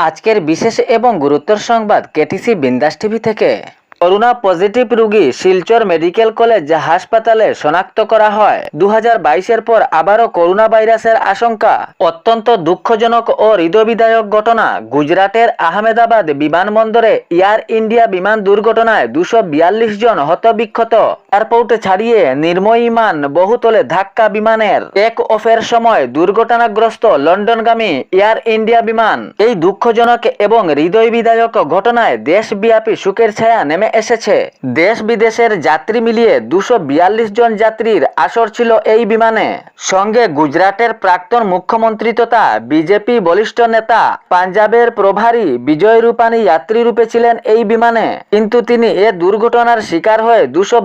আজকের বিশেষ এবং গুরুত্বর সংবাদ কেটিসি বিন্দাস টিভি থেকে। করোনা পজিটিভ রোগী শিলচর মেডিকেল কলেজ হাসপাতালে শনাক্ত করা হয়। দু এর পর আবারও করোনা ভাইরাসের আশঙ্কা। অত্যন্ত দুঃখজনক ও হৃদয়বিদায়ক ঘটনা। গুজরাটের আহমেদাবাদ বিমানবন্দরে এয়ার ইন্ডিয়া বিমান দুর্ঘটনায় দুশো বিয়াল্লিশ জন হতবিক্ষত। এয়ারপোর্ট ছাড়িয়ে নির্ময়ীমান বহুতলে ধাক্কা বিমানের। টেক অফের সময় দুর্ঘটনাগ্রস্ত লন্ডনগামী এয়ার ইন্ডিয়া বিমান। এই দুঃখজনক এবং হৃদয় বিদায়ক ঘটনায় দেশব্যাপী শোকের ছায়া নেমে এসেছে। দেশ বিদেশের যাত্রী মিলিয়ে দুশো জন যাত্রীর আসর ছিল এই বিমানে। সঙ্গে গুজরাটের প্রাক্তন মুখ্যমন্ত্রী তথা বিজেপি বলিষ্ঠ নেতা পাঞ্জাবের প্রভারী বিজয় রূপানী যাত্রী রূপে ছিলেন এই বিমানে। কিন্তু তিনি এ দুর্ঘটনার শিকার হয়ে দুশো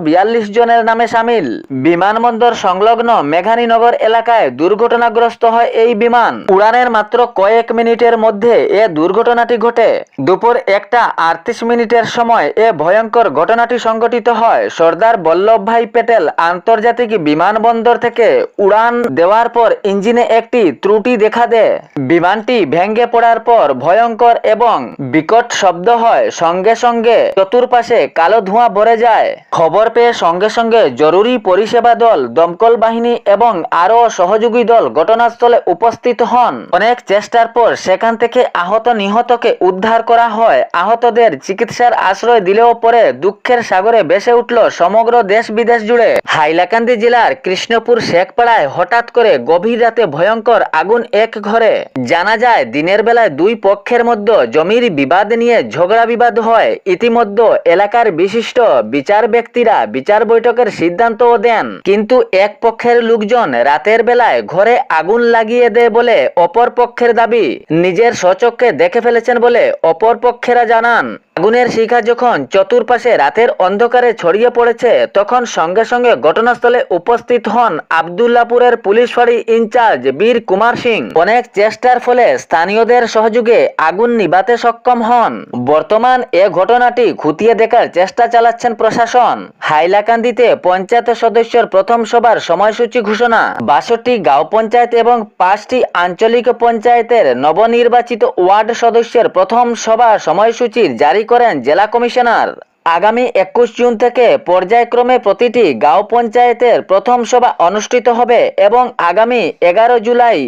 জনের নামে সামিল। বিমানবন্দর সংলগ্ন মেঘানীনগর এলাকায় দুর্ঘটনাগ্রস্ত হয় এই বিমান। উড়ানের মাত্র কয়েক মিনিটের মধ্যে এ দুর্ঘটনাটি ঘটে। দুপুর একটা আটত্রিশ মিনিটের সময় এ ভয়ঙ্কর ঘটনাটি সংঘটিত হয়। সর্দার বল্লভভাই প্যাটেল আন্তর্জাতিক বিমানবন্দর থেকে উড়ান দেওয়ার পর ইঞ্জিনে একটি ত্রুটি দেখা দেয়। বিমানটি ভেঙে পড়ার পর ভয়ঙ্কর এবং বিকট শব্দ হয়। সঙ্গে সঙ্গে চতুর্পাশে কালো ধোঁয়া ভরে যায়। খবর পেয়ে সঙ্গে সঙ্গে জরুরি পরিষেবা দল, দমকল বাহিনী এবং আরও সহযোগী দল ঘটনাস্থলে উপস্থিত হন। অনেক চেষ্টার পর সেখান থেকে আহত নিহতকে উদ্ধার করা হয়। আহতদের চিকিৎসার আশ্রয় দিলেও পরে দুঃখের সাগরে ভেসে উঠল সমগ্র দেশ বিদেশ জুড়ে। হাইলাকান্দি জেলার কৃষ্ণপুর শেখপাড়ায় হঠাৎ করে গভীর রাতে ভয়ঙ্কর আগুন এক ঘরে। জানা যায়, দিনের বেলায় দুই পক্ষের মধ্যে জমির বিবাদ নিয়ে ঝগড়া বিবাদ হয়। ইতিমধ্যে এলাকার বিশিষ্ট বিচার ব্যক্তিরা বিচার বৈঠকের সিদ্ধান্তও দেন। কিন্তু এক পক্ষের লোকজন রাতের বেলায় ঘরে আগুন লাগিয়ে দেয় বলে অপর পক্ষের দাবি। নিজের স্বচক্ষে দেখে ফেলেছেন বলে অপর পক্ষেরা জানান। আগুনের শিখা যখন চতুর্পাশে রাতের অন্ধকারে ছড়িয়ে পড়েছে, তখন সঙ্গে সঙ্গে ঘটনাস্থলে উপস্থিত হন আবদুল্লাপুরের পুলিশ ফাঁড়ি ইনচার্জ বীর কুমার সিং। অনেক চেষ্টার ফলে স্থানীয়দের সহযোগে আগুন নিবাতে সক্ষম হন। বর্তমান এ ঘটনাটি খুঁটিয়ে দেখার চেষ্টা চালাচ্ছেন প্রশাসন। হাইলাকান্দিতে পঞ্চায়েত সদস্যের প্রথম সভার সময়সূচি ঘোষণা। বাষট্টি গাঁও পঞ্চায়েত এবং পাঁচটি আঞ্চলিক পঞ্চায়েতের নবনির্বাচিত ওয়ার্ড সদস্যের প্রথম সভা সময়সূচির জারি করেন জেলা কমিশনার। আগামী একুশ জুন থেকে পর্যায়ক্রমে প্রতিটি গাঁও পঞ্চায়েতের প্রথম সভা অনুষ্ঠিত হবে এবং আগামী এগারো জুলাই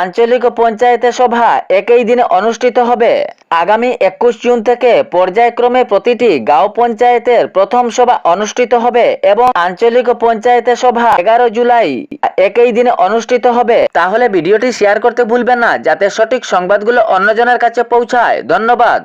আঞ্চলিক পঞ্চায়েতে সভা একই দিনে অনুষ্ঠিত হবে। আগামী একুশ জুন থেকে পর্যায়ক্রমে প্রতিটি গাঁও পঞ্চায়েতের প্রথম সভা অনুষ্ঠিত হবে এবং আঞ্চলিক পঞ্চায়েতে সভা এগারো জুলাই একই দিনে অনুষ্ঠিত হবে। তাহলে ভিডিওটি শেয়ার করতে ভুলবেন না, যাতে সঠিক সংবাদগুলো অন্যজনের কাছে পৌঁছায়। ধন্যবাদ।